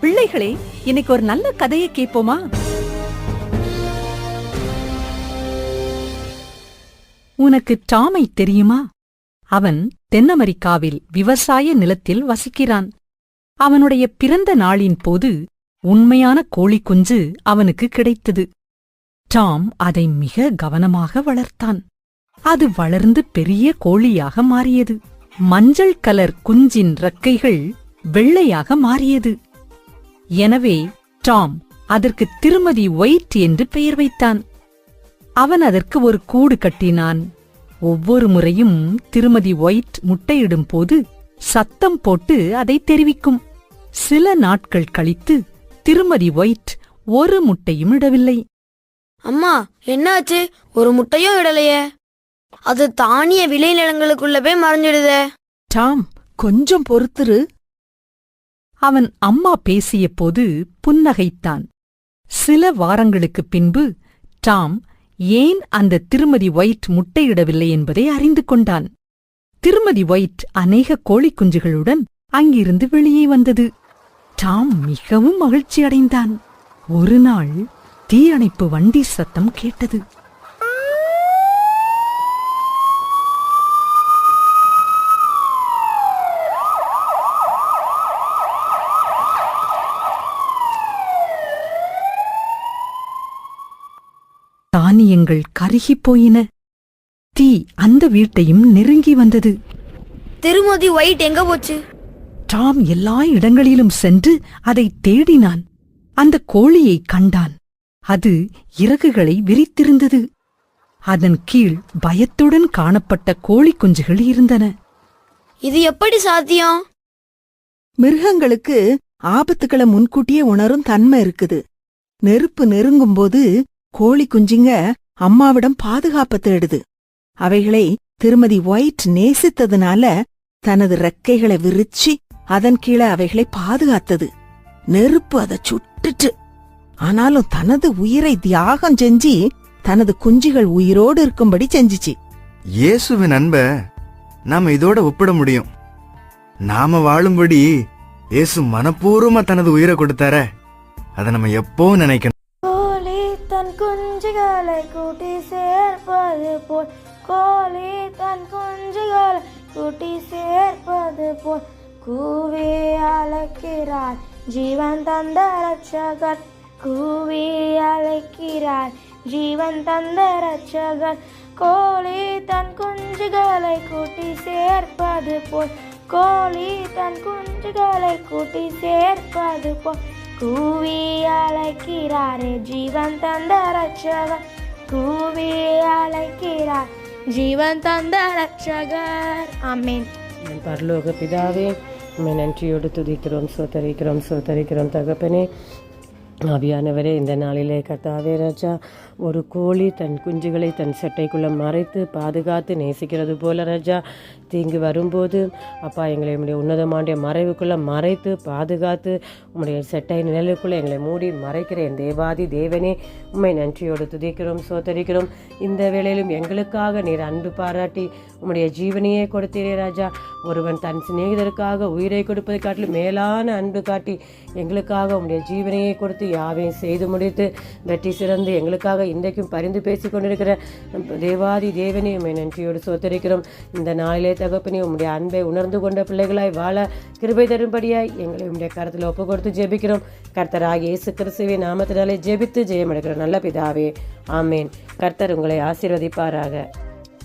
பிள்ளைகளே இன்னைக்கு ஒரு நல்ல கதையை கேட்போமா? உனக்கு டாமை தெரியுமா? அவன் தென் அமெரிக்காவில் விவசாய நிலத்தில் வசிக்கிறான். அவனுடைய பிறந்த நாளின் போது உண்மையான கோழிக்குஞ்சு அவனுக்கு கிடைத்தது. டாம் அதை மிக கவனமாக வளர்த்தான். அது வளர்ந்து பெரிய கோழியாக மாறியது. மஞ்சள் கலர் குஞ்சின் ரக்கைகள் வெள்ளையாக மாறியது. எனவே டாம் அதற்கு திருமதி ஒயிட் என்று பெயர் வைத்தான். அவன் அதற்கு ஒரு கூடு கட்டினான். ஒவ்வொரு முறையும் திருமதி ஒயிட் முட்டையிடும் போது சத்தம் போட்டு அதை தெரிவிக்கும். சில நாட்கள் கழித்து திருமதி ஒயிட் ஒரு முட்டையும் இடவில்லை. அம்மா என்னாச்சு? ஒரு முட்டையும் இடலையே? அது தானிய விளைநிலங்களுக்குள்ள போய் மறைஞ்சிடுதே. டாம் கொஞ்சம் பொறுத்துரு. அவன் அம்மா பேசிய போது புன்னகைத்தான். சில வாரங்களுக்குப் பின்பு டாம் ஏன் அந்த திருமதி ஒயிட் முட்டையிடவில்லை என்பதை அறிந்து கொண்டான். திருமதி ஒயிட் அநேக கோழிக் குஞ்சுகளுடன் அங்கிருந்து வெளியே வந்தது. டாம் மிகவும் மகிழ்ச்சி அடைந்தான் ஒரு நாள் தீயணைப்பு வண்டி சத்தம் கேட்டது. தானியங்கள் கருகிப் போயின. தீ அந்த வீட்டையும் நெருங்கி வந்தது. திருமதி ஒயிட் எங்க போச்சு? டாம் எல்லா இடங்களிலும் சென்று அதை தேடினான். அந்த கோழியை கண்டான். அது இறகுகளை விரித்திருந்தது. அதன் கீழ் பயத்துடன் காணப்பட்ட கோழி குஞ்சுகள் இருந்தன. இது எப்படி சாத்தியம்? மிருகங்களுக்கு ஆபத்துக்களை முன்கூட்டியே உணரும் தன்மை இருக்குது. நெருப்பு நெருங்கும்போது கோழி குஞ்சுங்க அம்மாவிடம் பாதுகாப்பு தேடுது அவைகளை திருமதி ஒயிட் நேசித்ததுனால தனது ரெக்கைகளை விரிச்சு அதன் கீழே அவைகளை பாதுகாத்தது. நெருப்பு அதை சுட்டுட்டு ஆனாலும் தனது உயிரை தியாகம் செஞ்சு தனது குஞ்சுகள் உயிரோடு இருக்கும்படி செஞ்சுச்சு. இயேசுவின் அன்ப நாம இதோட ஒப்பிட முடியும். நாம வாழும்படி இயேசு மனப்பூர்வமா தனது உயிரை கொடுத்தார. அதை நம்ம எப்பவும் நினைக்கணும். குஞ்சுகளை கூட்டி சேர்ப்பது போல். கோழி தன் குஞ்சுகளை கூட்டி சேர்ப்பது போல். கூவி அழைக்கிறார் ஜீவன் தந்த ரட்சகர் கூவி அழைக்கிறார் ஜீவன் தந்த ரட்சகர் கோழி தன் குஞ்சுகளை கூட்டி சேர்ப்பது போல். கோழி தன் குஞ்சுகளை கூட்டி சேர்ப்பது போல். கூவி அழைக்கிறாரே ஜீவன் தந்த ரட்சகர் கூவி அழைக்கிறார் ஜீவன் தந்த ரட்சகர் ஆமென். என் பரலோக பிதாவே உம்மை நன்றியோடு துதிக்கிறோம் சோத்தரிக்கிறோம் சோத்தரிக்கிறோம் தகப்பனே. ஆவியானவரே இந்த நாளிலே கர்த்தாவே ராஜா ஒரு கோழி தன் குஞ்சுகளை தன் சட்டைக்குள்ளே மறைத்து பாதுகாத்து நேசிக்கிறது போல ராஜா. தீங்கு வரும்போது அப்பா எங்களை உடைய உன்னதமாண்டிய மறைவுக்குள்ளே மறைத்து பாதுகாத்து உங்களுடைய சட்டை நிழலுக்குள்ளே எங்களை மூடி மறைக்கிற என் தேவாதி தேவனே உண்மை நன்றியோடு துதிக்கிறோம் சோத்தரிக்கிறோம். இந்த வேளையிலும் எங்களுக்காக நீர் அன்பு பாராட்டி உம்முடைய ஜீவனையே கொடுத்தீரே ராஜா. ஒருவன் தன் சிநேகிதருக்காக உயிரை கொடுப்பதை காட்டிலும் மேலான அன்பு காட்டி எங்களுக்காக உம்முடைய ஜீவனையே கொடுத்து யாவையும் செய்து முடித்து வெற்றி சிறந்து எங்களுக்காக இன்றைக்கும் பரிந்து பேசி கொண்டிருக்கிற தேவாதி தேவனே உண்மை நன்றியோடு சோத்தரிக்கிறோம். இந்த நாளிலே தகப்பினி உம்முடைய அன்பை உணர்ந்து கொண்ட பிள்ளைகளாய் வாழ கிருபை தரும்படியாய் எங்களை உம்முடைய கருத்தில் ஒப்பு கொடுத்து ஜெபிக்கிறோம். கர்த்தராக இயேசு கிறிஸ்துவை நாமத்தினாலே ஜெபித்து ஜெயம் நல்ல பிதாவே ஆமேன். கர்த்தர் உங்களை ஆசீர்வதிப்பாராக.